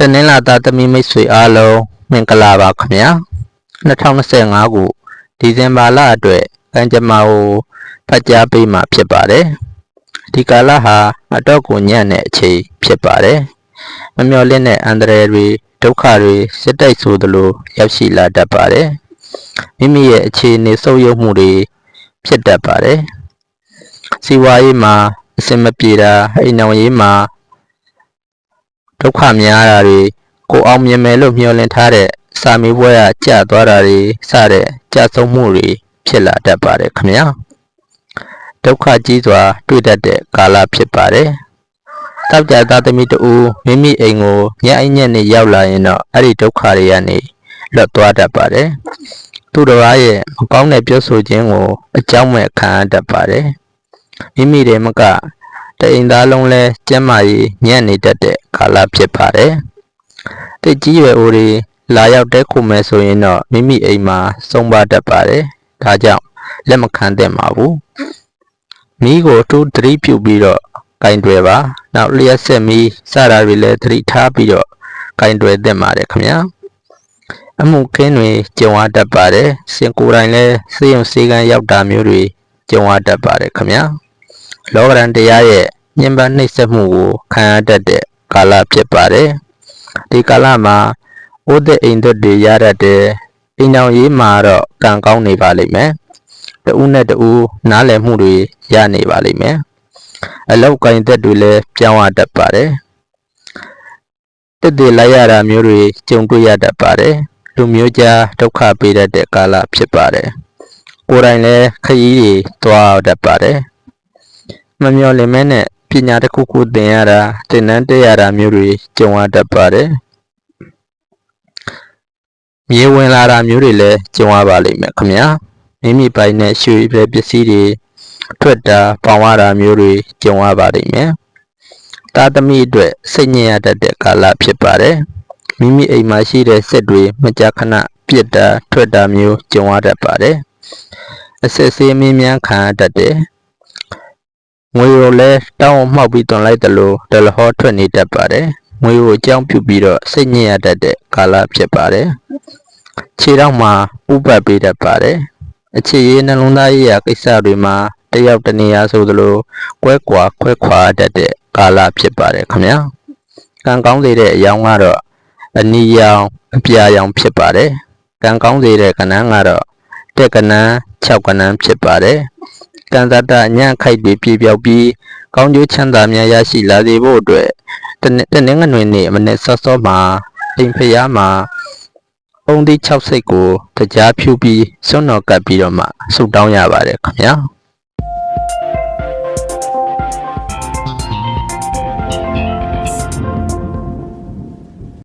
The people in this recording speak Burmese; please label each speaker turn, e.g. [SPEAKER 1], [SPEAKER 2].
[SPEAKER 1] တနင်္လာသားသမီးမိတ်ဆွေအားလုံးမင်္ဂလာပါခင်ဗျာ2025ခုဒီဇင်ဘာလအတွက်ကံကြမ္မာကိုဖတ်ကြားပေးမှာဖြစ်ပါတယ်ဒီကာလဟာအတော့ကိုညံ့တဲ့အချိန်ဖြစ်ပါတယ်မမျှော်လင့်တဲ့အန္တရာယ်တွေဒုက္ခတွေစစ်တိုက်ဆိုသလိုရောက်ရှိလာတတ်ပါတယ်မိမိရဲ့အခြေအနေဆုပ်ယုပ်မှုတွေဖြစ်တတ်ပါတယ်စီးပွားရေးမှာအဆင်မပြေတာအိမ်အောင်ရေးမှာ ဒုက္ခများတာတွေကိုအောင်မြင်မယ်လို့မျှော်လင့်ထားတဲ့စာမေးပွဲကကြာသွားတာတွေစတဲ့ကြာဆုံးမှုတွေဖြစ်လာတတ်ပါတယ်ခင်ဗျာဒုက္ခကြီးစွာတွေ့တတ်တဲ့ကာလဖြစ်ပါတယ်တောက်ကြသားသမီးတူမိမိအိမ်ကိုညအိမ်ညက်နေရောက်လာရင်တော့အဲ့ဒီဒုက္ခတွေကနေလွတ်သွားတတ်ပါတယ်သူတော်ရဲ့မကောင်းတဲ့ပြောဆိုခြင်းကိုအကြောင်းမဲ့ခံရတတ်ပါတယ်မိမိတွေမက တအိမ်သားလုံးလဲကျမ်းမာရေးညံ့နေတတ်တဲ့ကာလဖြစ်ပါတယ်။တိတ်ကြီးရွယ်အိုတွေလာရောက်တဲခုမယ်ဆိုရင်တော့မိမိအိမ်မှာစုံပါတတ်ပါတယ်။ဒါကြောင့်လက်မခံသင့်ပါဘူး။မိကိုတူးသတိပြုပြီးတော့ကင်တွယ်ပါ။နောက်လျှက်ဆက်မီစတာတွေလည်းသတိထားပြီးတော့ကင်တွယ်သင့်ပါတယ်ခင်ဗျာ။အမှုခင်းတွေကြုံရတတ်ပါတယ်။စင်ကိုယ်တိုင်လည်းစေယုံစေကန်းရောက်တာမျိုးတွေကြုံရတတ်ပါတယ်ခင်ဗျာ။ လောကရန်တရားရဲ့ညင်ပန်းနှိပ်စက်မှုကိုခံရတတ်တဲ့ကာလဖြစ်ပါတယ်။ဒီကာလမှာဥဒိအိမ်သွတ်တွေရတတ်တဲ့အိမ်တော်ရေးမှာတော့ကံကောင်းနေပါလိမ့်မယ်။တဦးနဲ့တဦးနားလည်မှုတွေရနေပါလိမ့်မယ်။အလောက်ကင်သက်တွေလည်းပြောင်းရတတ်ပါတယ်။တက်တွေလိုက်ရတာမျိုးတွေကြုံတွေ့ရတတ်ပါတယ်။လူမျိုးကြားဒုက္ခပေးတတ်တဲ့ကာလဖြစ်ပါတယ်။ကိုယ်တိုင်လည်းခရီးတွေသွားတတ်ပါတယ်။ မမျော်လင့်မဲနဲ့ပညာတစ်ခုခုသင်ရတာသင်တန်းတက်ရတာမျိုးတွေကြုံရတတ်ပါတယ်။မြေဝင်လာတာမျိုးတွေလည်းကြုံရပါလိမ့်မယ်ခင်ဗျာ။မိမိပိုင်တဲ့ရွှေပဲပစ္စည်းတွေထွက်တာပေါင်ရတာမျိုးတွေကြုံရပါလိမ့်မယ်။သားသမီးအတွက်စိတ်ညစ်ရတတ်တဲ့ကာလဖြစ်ပါတယ်။မိမိအိမ်မှာရှိတဲ့စက်တွေမကြာခဏပြစ်တာထွက်တာမျိုးကြုံရတတ်ပါတယ်။အစစ်အဆေးမင်းများခံရတတ်တယ်။ ငွေကိုလည်းတောင်းအောင်မှောက်ပြီးတွန်လိုက်တယ်လို့ဒလဟောထွက်နေတတ်ပါတယ်။ငွေကိုအကြောင်းပြုပြီးတော့စိတ်ညစ်ရတတ်တဲ့ကာလဖြစ်ပါတယ်။ခြေထောက်မှာဥပတ်ပေးတတ်ပါတယ်။အခြေရေးနှလုံးသားရေးရာကိစ္စတွေမှာတယောက်တစ်နေရာဆိုသလိုကွဲကွာခွဲခွာတတ်တဲ့ကာလဖြစ်ပါတယ်ခင်ဗျာ။ကံကောင်းစေတဲ့အယောင်ကတော့အနီရောင်အပြာရောင်ဖြစ်ပါတယ်။ကံကောင်းစေတဲ့ကဏ္ဍကတော့တက်ကဏ္ဍ6ကဏ္ဍဖြစ်ပါတယ်။ ကံသတ္တညံ့ခိုက်တွေပြည့်ပြောက်ပြီးကောင်းကျိုးချမ်းသာများရရှိလာစေဖို့အတွက်တနတနင်္ဂနွေနေ့မနေ့စောစောမှာအိမ်ဖျားမှာအုံဒီ6စိတ်ကိုတရားဖြူပြီးစွန့်တော်ကပ်ပြီးတော့မှဆုတောင်းရပါတယ်ခင်ဗျာ။